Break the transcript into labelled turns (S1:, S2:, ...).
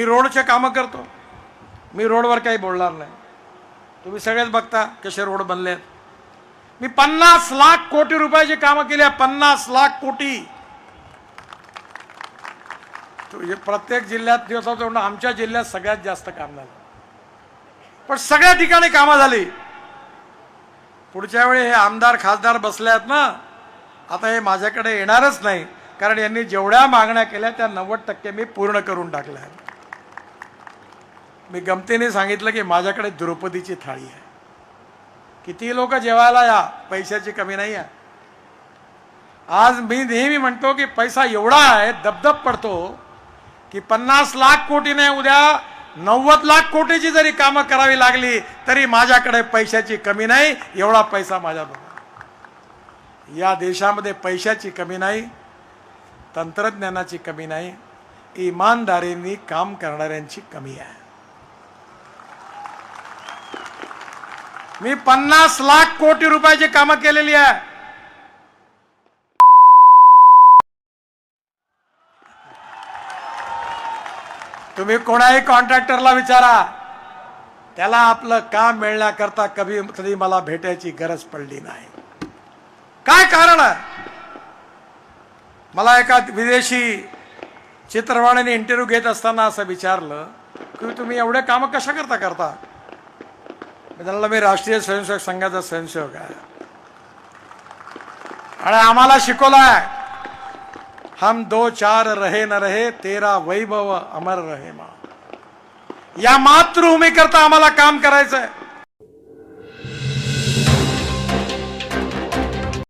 S1: मी रोडचे कामं करतो. मी रोडवर काही बोलणार नाही. तुम्ही सगळेच बघता कसे रोड बनले मी पन्नास लाख कोटी रुपयाची कामं केली आहे पन्नास लाख कोटी. हे प्रत्येक जिल्ह्यात दिवसाचं म्हणून आमच्या जिल्ह्यात सगळ्यात जास्त काम झालं. पण सगळ्या ठिकाणी कामं झाली. पुढच्या वेळी हे आमदार खासदार बसले आहेत ना आता हे माझ्याकडे येणारच नाही. कारण यांनी जेवढ्या मागण्या केल्या त्या नव्वद टक्के मी पूर्ण करून टाकल्या आहेत. मी गमतीने सांगितलं की माझ्याकडे द्रौपदीची थाळी आहे. किती लोक जेवायला या? पैशाची कमी नाही आहे. आज मी नेहमी म्हणतो की पैसा एवढा आहे दबदब पडतो की पन्नास लाख कोटी नाही उद्या नव्वद लाख कोटीची जरी कामं करावी लागली तरी माझ्याकडे पैशाची कमी नाही एवढा पैसा माझ्याबरोबर या देशामध्ये पैशाची कमी नाही तंत्रज्ञानाची कमी नाही इमानदारीनी काम करणाऱ्यांची कमी आहे. मी पन्नास लाख कोटी रुपयाची कामं केलेली आहे. तुम्ही कोणाही कॉन्ट्रॅक्टरला विचारा. त्याला आपलं काम मिळण्याकरता कधी कधी मला भेटायची गरज पडली नाही. काय कारण आहे? मला एका विदेशी चित्रवाणीने इंटरव्ह्यू घेत असताना असं विचारलं की तुम्ही एवढे कामं कशा करता करता? त्यांना मी राष्ट्रीय स्वयंसेवक संघाचा स्वयंसेवक आहे. आणि आम्हाला शिकवलाय हम दो चार रहे न रहे तेरा वैभव अमर रहे मा. या मातृभूमी करता आम्हाला काम करायचंय.